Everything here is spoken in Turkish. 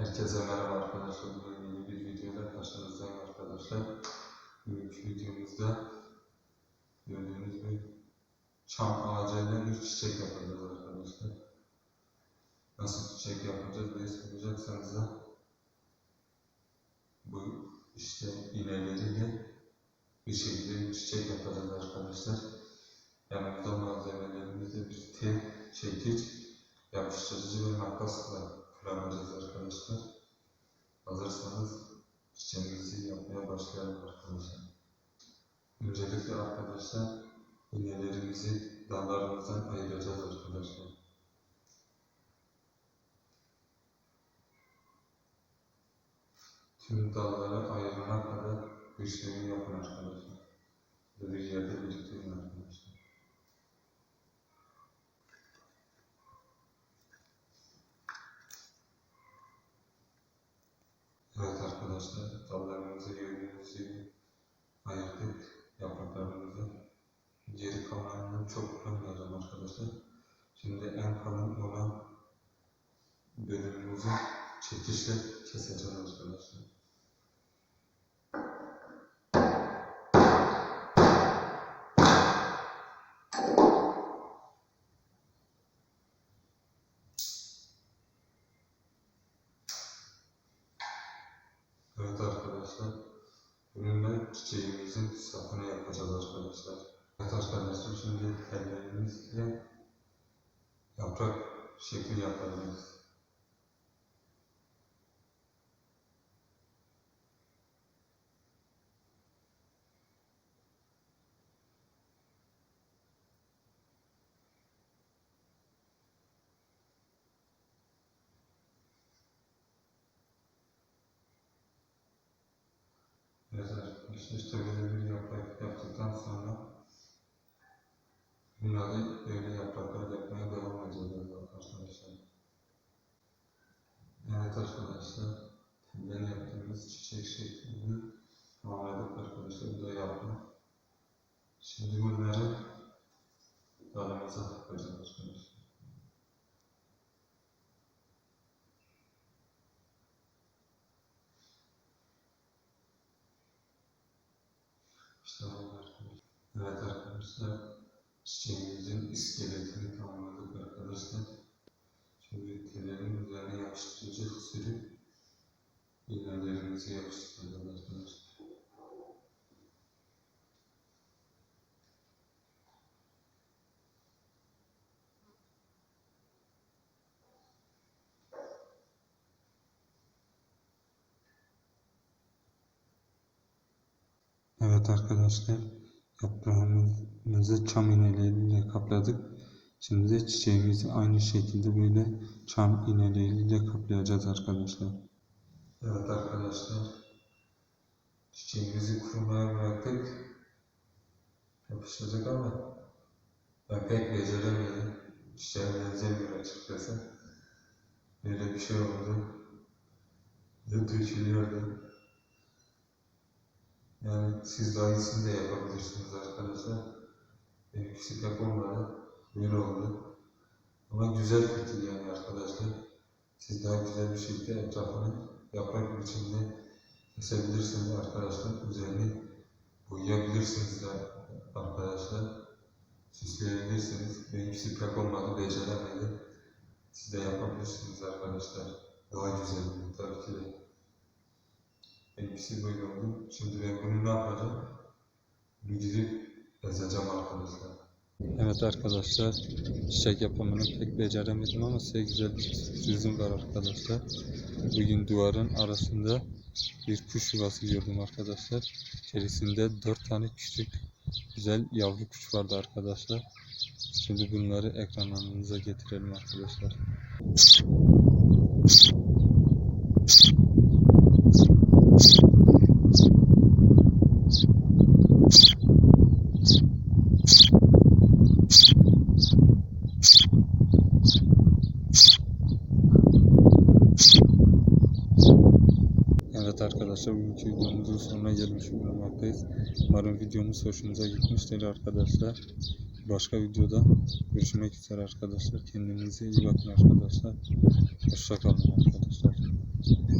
Herkese merhaba arkadaşlar. Bugün yeni bir videoyla karşınızdayım arkadaşlar. Bugünkü videomuzda gördüğünüz gibi çam ağacıyla bir çiçek yapacağız arkadaşlar. Nasıl çiçek yapacağız diye soracaksanız da bu işte iğneleriyle bir şekilde bir çiçek yapacağız arkadaşlar. Yanımızda malzemelerimizde bir tel, çekiç, yapıştırıcı ve makasla kullanacağız arkadaşlar. Hazırsanız çiçeğimizi yapmaya başlayalım arkadaşlar. Öncelikle arkadaşlar iğnelerimizi dallarımızdan ayıracağız arkadaşlar. Tüm dalları ayırana kadar işlemi yapın arkadaşlar. Ve bir yerde biriktirin arkadaşlar. Evet arkadaşlar, dallarımızı gördüğünüz gibi ayırdık yapraklarımızı. Geri kalanını çok kullanmayacağım arkadaşlar. Şimdi en kalın olan bölümümüzü çekişle keseceğiz arkadaşlar. Evet arkadaşlar, bununla çiçeğimizin sapını yapacağız arkadaşlar. Arkadaşlar, şimdi ellerimizle yaprak şekli yapacağız. Evet arkadaşlar, işte böyle bir yaprak yaptıktan sonra bunları böyle yapraklar yapmaya devam edeceğiz arkadaşlar. Evet arkadaşlar, ben yaptığımız çiçek şeklini tamamladık arkadaşlar. Bu da yapma. Şimdi bunları dalımıza takacağız arkadaşlar. İşte oldu arkadaşlar. Evet arkadaşlar, çiçeğimizin iskeletini tamamladık arkadaşlar. Şimdi tellerin üzerine yapıştırıcı sürüp iğnelerimizi yapıştıracağız arkadaşlar. Evet arkadaşlar, yaprağımızı çam iğneleriyle kapladık. Şimdi de çiçeğimizi aynı şekilde böyle çam iğneleriyle kaplayacağız arkadaşlar. Evet arkadaşlar, çiçeğimizi kurumaya bıraktık. Yapıştırdık ama ben pek beceremedim. Çiçeğe benzemiyor açıkçası. Böyle bir şey oldu. Dökülüyordu. Yani siz daha iyisini de yapabilirsiniz arkadaşlar. Benimkisi pek olmadı. Böyle oldu. Ama güzel fikir yani arkadaşlar. Siz daha güzel bir şekilde etrafını yaprak biçiminde kesebilirsiniz arkadaşlar. Üzerini boyayabilirsiniz de arkadaşlar. Süsleyebilirsiniz. Benimkisi pek olmadı. Beceremedi. Siz de yapabilirsiniz arkadaşlar. Daha güzel tabii ki de. Benimkisi böyle oldu. Şimdi ben bunu ne yapacağım? Bunu gidip yazacağım arkadaşlar. Evet arkadaşlar, çiçek yapımını pek beceremedim ama size güzel bir sürprizim var arkadaşlar. Bugün duvarın arasında bir kuş yuvası gördüm arkadaşlar. İçerisinde dört tane küçük güzel yavru kuş vardı arkadaşlar. Şimdi bunları ekranlarınıza getirelim arkadaşlar. Evet arkadaşlar bugünkü videomuzun sonuna gelmiş bulunmaktayız. Umarım videomuz hoşunuza gitmiştir arkadaşlar. Başka videoda görüşmek üzere arkadaşlar. Kendinize iyi bakın arkadaşlar. Hoşçakalın arkadaşlar.